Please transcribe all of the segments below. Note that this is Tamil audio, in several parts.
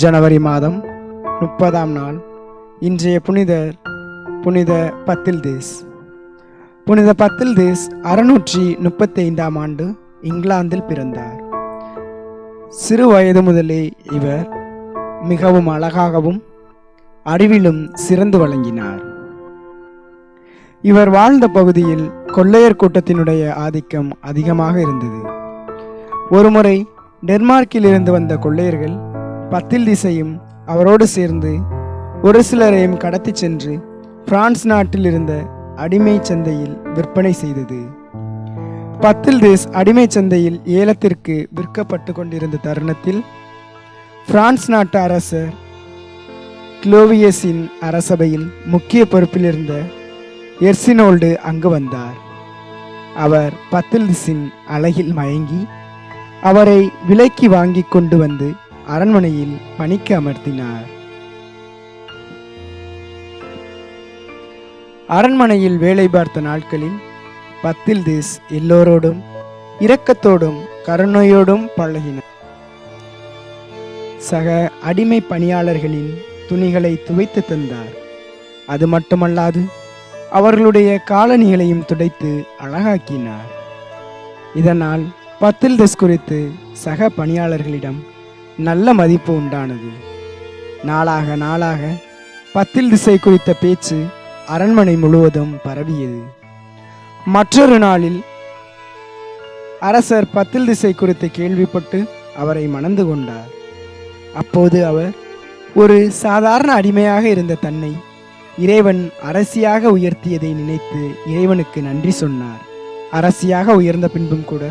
ஜனவரி மாதம் முப்பதாம் நாள் இன்றைய புனிதர் புனித பத்தில் தேஸ் புனித பத்தில் தேஸ் அறுநூற்றி முப்பத்தி ஐந்தாம் ஆண்டு இங்கிலாந்தில் பிறந்தார். சிறு வயது முதலே இவர் மிகவும் அழகாகவும் அறிவிலும் சிறந்து வழங்கினார் இவர் வாழ்ந்த பகுதியில் கொள்ளையர் கூட்டத்தினுடைய ஆதிக்கம் அதிகமாக இருந்தது. ஒருமுறை டென்மார்க்கில் இருந்து வந்த கொள்ளையர்கள் பத்தில் திசையும் அவரோடு சேர்ந்து ஒரு சிலரையும் கடத்திச் சென்று பிரான்ஸ் நாட்டில் இருந்த அடிமை சந்தையில் விற்பனை செய்தது. பத்தில் தேஸ் அடிமை சந்தையில் ஏலத்திற்கு விற்கப்பட்டு கொண்டிருந்த தருணத்தில் பிரான்ஸ் நாட்டு அரசர் கிளோவியஸின் அரசபையில் முக்கிய பொறுப்பில் இருந்த எர்சினோல்டு அங்கு வந்தார். அவர் பத்தில்திஸின் அழகில் மயங்கி அவரை விலைக்கு வாங்கி கொண்டு வந்து அரண்மனையில் பணிக்கு அமர்த்தினார். அரண்மனையில் வேலை பார்த்த நாட்களில் பத்தில் தேஸ் எல்லோரோடும் இரக்கத்தோடும் கருணையோடும் பழகினார் சக அடிமை பணியாளர்களின் துணிகளை துவைத்து தந்தார். அது மட்டுமல்லாது அவர்களுடைய காலணிகளையும் துடைத்து அழகாக்கினார். இதனால் பத்தில் தஸ் குறித்து சக பணியாளர்களிடம் நல்ல மதிப்பு உண்டானது. நாளாக நாளாக பத்தில் திசை குறித்த பேச்சு அரண்மனை முழுவதும் பரவியது. மற்றொரு நாளில் அரசர் பத்தில் திசை குறித்து கேள்விப்பட்டு அவரை மணந்து கொண்டார். அப்போது அவர் ஒரு சாதாரண அடிமையாக இருந்த தன்னை இறைவன் அரசியாக உயர்த்தியதை நினைத்து இறைவனுக்கு நன்றி சொன்னார். அரசியாக உயர்ந்த பின்பும் கூட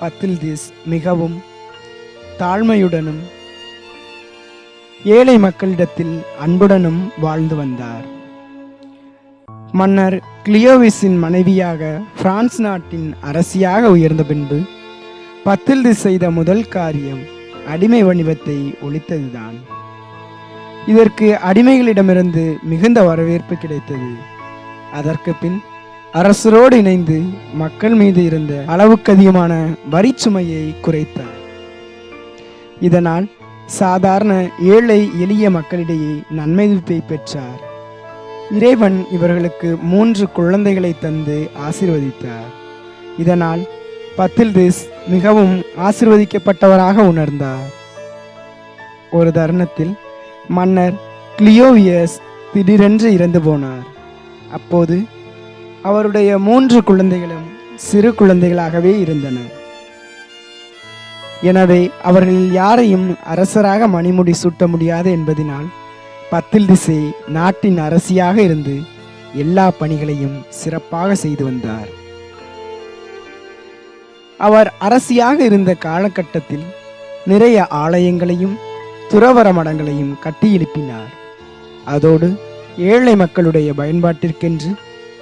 பத்தில் திஸ் மிகவும் தாழ்மையுடனும் ஏழை மக்களிடத்தில் அன்புடனும் வாழ்ந்து வந்தார். மன்னர் கிளியோவிஸின் மனைவியாக பிரான்ஸ் நாட்டின் அரசியாக உயர்ந்த பின்பு பத்தில் செய்த முதல் காரியம் அடிமை வணிபத்தை ஒழித்ததுதான். இதற்கு அடிமைகளிடமிருந்து மிகுந்த வரவேற்பு கிடைத்தது. அதற்கு பின் அரசரோடு இணைந்து மக்கள் மீது இருந்த அளவுக்கு அதிகமான வரிச்சுமையை குறைத்தார். இதனால் சாதாரண ஏழை எளிய மக்களிடையே நன்மதிப்பை பெற்றார். இறைவன் இவர்களுக்கு மூன்று குழந்தைகளை தந்து ஆசிர்வதித்தார். இதனால் பத்தில் திஸ் மிகவும் ஆசிர்வதிக்கப்பட்டவராக உணர்ந்தார். ஒரு தருணத்தில் மன்னர் கிளியோவியஸ் திடீரென்று இறந்து போனார். அப்போது அவருடைய மூன்று குழந்தைகளும் சிறு குழந்தைகளாகவே இருந்தன. எனவே அவர்களில் யாரையும் அரசராக மணிமுடி சூட்ட முடியாது என்பதினால் பத்தில் திசை நாட்டின் அரசியாக இருந்து எல்லா பணிகளையும் சிறப்பாக செய்து வந்தார். அவர் அரசியாக இருந்த காலகட்டத்தில் நிறைய ஆலயங்களையும் துறவர மடங்களையும் கட்டி எழுப்பினார். அதோடு ஏழை மக்களுடைய பயன்பாட்டிற்கென்று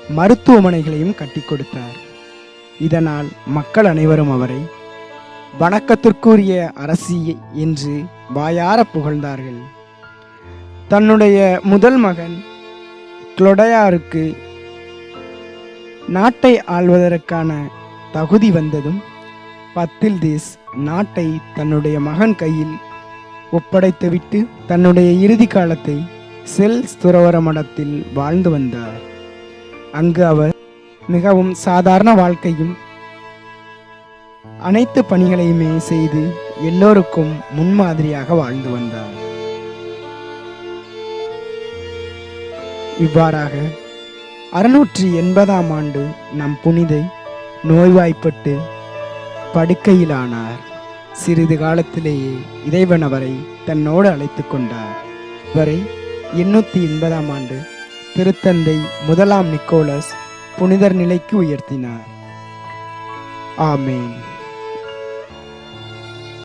மருத்துவமனைகளையும் கட்டி கொடுத்தார். இதனால் மக்கள் அனைவரும் அவரை வணக்கத்திற்குரிய அரசி என்று வாயார புகழ்ந்தார்கள். தன்னுடைய முதல் மகன் குளொடையாருக்கு நாட்டை ஆள்வதற்கான தகுதி வந்ததும் பத்தில் தேஸ் நாட்டை தன்னுடைய மகன் கையில் ஒப்படைத்துவிட்டு தன்னுடைய இறுதி காலத்தை செல்ஸ் துறவர மடத்தில் வாழ்ந்து வந்தார். அங்கு அவர் மிகவும் சாதாரண வாழ்க்கையும் அனைத்து பணிகளையுமே செய்து எல்லோருக்கும் முன்மாதிரியாக வாழ்ந்து வந்தார். இவ்வாறாக அறுநூற்றி எண்பதாம் ஆண்டு நம் புனிதை நோய்வாய்ப்பட்டு படுக்கையிலானார். சிறிது காலத்திலேயே இறைவன் அவரை தன்னோடு அழைத்து கொண்டார். இவரை எண்ணூற்றி எண்பதாம் ஆண்டு திருத்தந்தை முதலாம் நிக்கோலஸ் புனிதர் நிலைக்கு உயர்த்தினார். ஆமேன்.